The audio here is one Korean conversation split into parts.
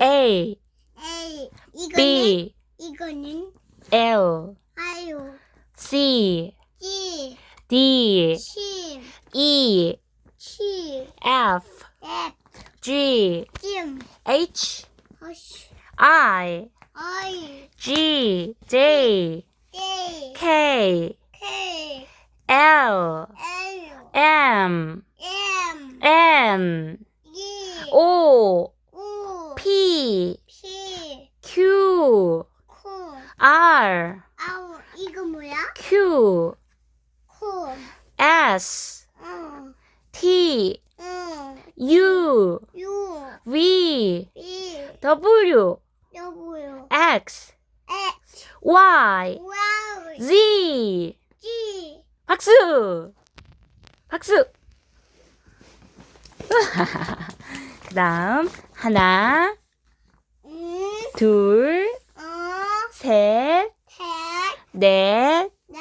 A, A. 이거는 B, 이거는 L, 아유. C, G. D, 심. E, 치. F, F. G, 찜. H, 허쉬. I, I. G, J, J. K, K. L, L. M, M. N, E. O, U. P, P. Q, 코. R, 아우. 이거 뭐야? Q, 코. S, 응. T, 응. U, U. V, B. W, 여보요. X, X. Y, 와우. Z. G. 박수! 박수! 그 다음, 하나, 음. 둘, 어. 셋, 셋. 넷, 넷.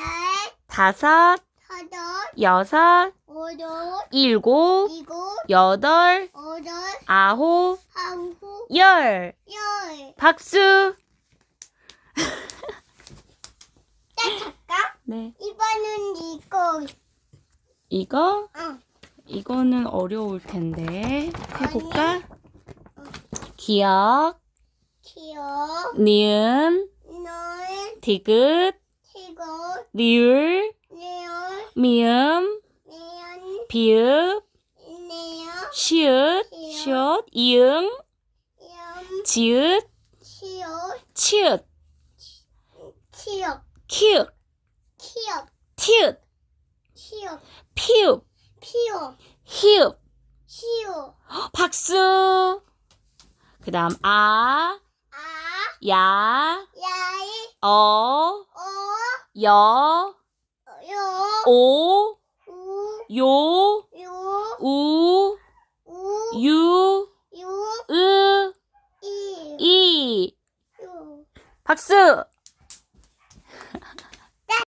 다섯, 여덟. 여섯. 일곱, 일곱. 여덟, 여덟. 아홉, 아홉. 열. 열. 박수! 잠깐. 네. 이번은 이거. 이거, 응. 이거는 어려울 텐데. 해볼까? 기억, 기억. 니은, 널. 디귿, 티고. 리을, 네얼. 미음, 네연. 비읍, 네요. 시읒, 시옷, 이응, 염. 지읒, 치읓. 치읒, 치읓. 키읔, 키읓. 티읒, 치읓. 피읍, 피읓. 히읗. 시읓. 박수. 그 다음, 아, 아. 야, 야이. 어, 어. 여, 요. 오, 우. 요, 요. 우, 우. 유, 유. 으, 이. 이. 유. 박수.